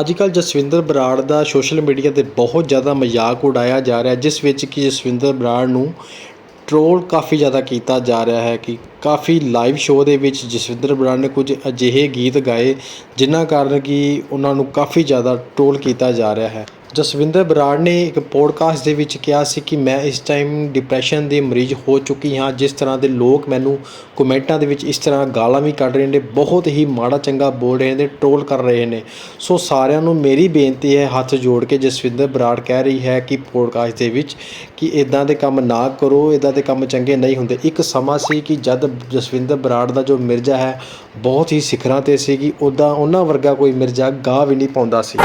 ਅੱਜ ਕੱਲ੍ਹ ਜਸਵਿੰਦਰ ਬਰਾੜ ਦਾ ਸੋਸ਼ਲ ਮੀਡੀਆ 'ਤੇ ਬਹੁਤ ਜ਼ਿਆਦਾ ਮਜ਼ਾਕ ਉਡਾਇਆ ਜਾ ਰਿਹਾ, ਜਿਸ ਵਿੱਚ ਕਿ ਜਸਵਿੰਦਰ ਬਰਾੜ ਨੂੰ ਟ੍ਰੋਲ ਕਾਫੀ ਜ਼ਿਆਦਾ ਕੀਤਾ ਜਾ ਰਿਹਾ ਹੈ ਕਿ ਕਾਫੀ ਲਾਈਵ ਸ਼ੋਅ ਦੇ ਵਿੱਚ ਜਸਵਿੰਦਰ ਬਰਾੜ ਨੇ ਕੁਝ ਅਜਿਹੇ ਗੀਤ ਗਾਏ, ਜਿਨ੍ਹਾਂ ਕਾਰਨ ਕਿ ਉਹਨਾਂ ਨੂੰ ਕਾਫੀ ਜ਼ਿਆਦਾ ਟ੍ਰੋਲ ਕੀਤਾ ਜਾ ਰਿਹਾ ਹੈ। ਜਸਵਿੰਦਰ ਬਰਾੜ ਨੇ ਇੱਕ ਪੋਡਕਾਸਟ ਦੇ ਵਿੱਚ ਕਿਹਾ ਸੀ ਕਿ ਮੈਂ ਇਸ ਟਾਈਮ ਡਿਪਰੈਸ਼ਨ ਦੇ ਮਰੀਜ਼ ਹੋ ਚੁੱਕੀ ਹਾਂ, ਜਿਸ ਤਰ੍ਹਾਂ ਦੇ ਲੋਕ ਮੈਨੂੰ ਕਮੈਂਟਾਂ ਦੇ ਵਿੱਚ ਇਸ ਤਰ੍ਹਾਂ ਗਾਲਾਂ ਵੀ ਕੱਢ ਰਹੇ ਨੇ, ਬਹੁਤ ਹੀ ਮਾੜਾ ਚੰਗਾ ਬੋਲ ਰਹੇ ਨੇ ਟ੍ਰੋਲ ਕਰ ਰਹੇ ਨੇ। ਸੋ ਸਾਰਿਆਂ ਨੂੰ ਮੇਰੀ ਬੇਨਤੀ ਹੈ, ਹੱਥ ਜੋੜ ਕੇ ਜਸਵਿੰਦਰ ਬਰਾੜ ਕਹਿ ਰਹੀ ਹੈ ਕਿ ਪੋਡਕਾਸਟ ਦੇ ਵਿੱਚ ਕਿ ਇਦਾਂ ਦੇ ਕੰਮ ਨਾ ਕਰੋ ਇਦਾਂ ਦੇ ਕੰਮ ਚੰਗੇ ਨਹੀਂ ਹੁੰਦੇ। ਇੱਕ ਸਮਾਂ ਸੀ ਕਿ ਜਦ ਜਸਵਿੰਦਰ ਬਰਾੜ ਦਾ ਜੋ ਮਿਰਜ਼ਾ ਹੈ, ਬਹੁਤ ਹੀ ਸਿਖਰਾਂ ਤੇ ਸੀ ਕਿ ਉੱਦਾਂ ਉਹਨਾਂ ਵਰਗਾ ਕੋਈ ਮਿਰਜ਼ਾ ਗਾ ਵੀ ਨਹੀਂ ਪਾਉਂਦਾ ਸੀ।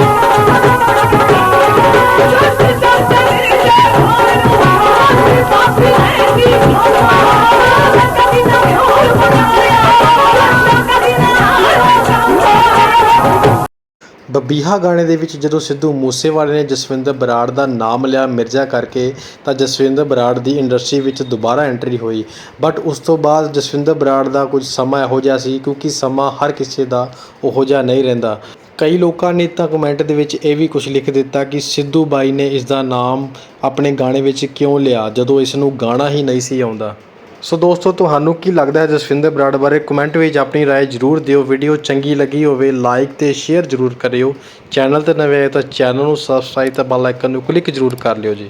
ਬਬੀਹਾ ਗਾਣੇ ਦੇ ਵਿੱਚ ਜਦੋਂ ਸਿੱਧੂ ਮੂਸੇਵਾਲੇ ਨੇ ਜਸਵਿੰਦਰ ਬਰਾੜ ਦਾ ਨਾਮ ਲਿਆ ਮਿਰਜ਼ਾ ਕਰਕੇ, ਤਾਂ ਜਸਵਿੰਦਰ ਬਰਾੜ ਦੀ ਇੰਡਸਟਰੀ ਵਿੱਚ ਦੁਬਾਰਾ ਐਂਟਰੀ ਹੋਈ। ਬਟ ਉਸ ਤੋਂ ਬਾਅਦ ਜਸਵਿੰਦਰ ਬਰਾੜ ਦਾ ਕੁਝ ਸਮਾਂ ਇਹੋ ਜਿਹਾ ਸੀ, ਕਿਉਂਕਿ ਸਮਾਂ ਹਰ ਕਿਸੇ ਦਾ ਉਹੋ ਜਿਹਾ ਨਹੀਂ ਰਹਿੰਦਾ। ਕਈ ਲੋਕਾਂ ਨੇ ਤਾਂ ਕਮੈਂਟ ਦੇ ਵਿੱਚ ਇਹ ਵੀ ਕੁਝ ਲਿਖ ਦਿੱਤਾ ਕਿ ਸਿੱਧੂ ਬਾਈ ਨੇ ਇਸ ਦਾ ਨਾਮ ਆਪਣੇ ਗਾਣੇ ਵਿੱਚ ਕਿਉਂ ਲਿਆ ਜਦੋਂ ਇਸ ਨੂੰ ਗਾਣਾ ਹੀ ਨਹੀਂ ਸੀ ਆਉਂਦਾ ਸੋ ਦੋਸਤੋ ਤੁਹਾਨੂੰ ਕੀ ਲੱਗਦਾ ਹੈ ਜਸਵਿੰਦਰ ਬਰਾੜ ਬਾਰੇ ਕਮੈਂਟ ਵਿੱਚ ਆਪਣੀ رائے ਜ਼ਰੂਰ ਦਿਓ ਵੀਡੀਓ ਚੰਗੀ ਲੱਗੀ ਹੋਵੇ ਲਾਈਕ ਤੇ ਸ਼ੇਅਰ ਜ਼ਰੂਰ ਕਰਿਓ ਚੈਨਲ ਤੇ ਨਵੇਂ ਆਏ ਤਾਂ ਚੈਨਲ ਨੂੰ ਸਬਸਕ੍ਰਾਈਬ ਤੇ ਬੈਲ ਆਈਕਨ ਨੂੰ ਕਲਿੱਕ ਜ਼ਰੂਰ ਕਰ ਲਿਓ ਜੀ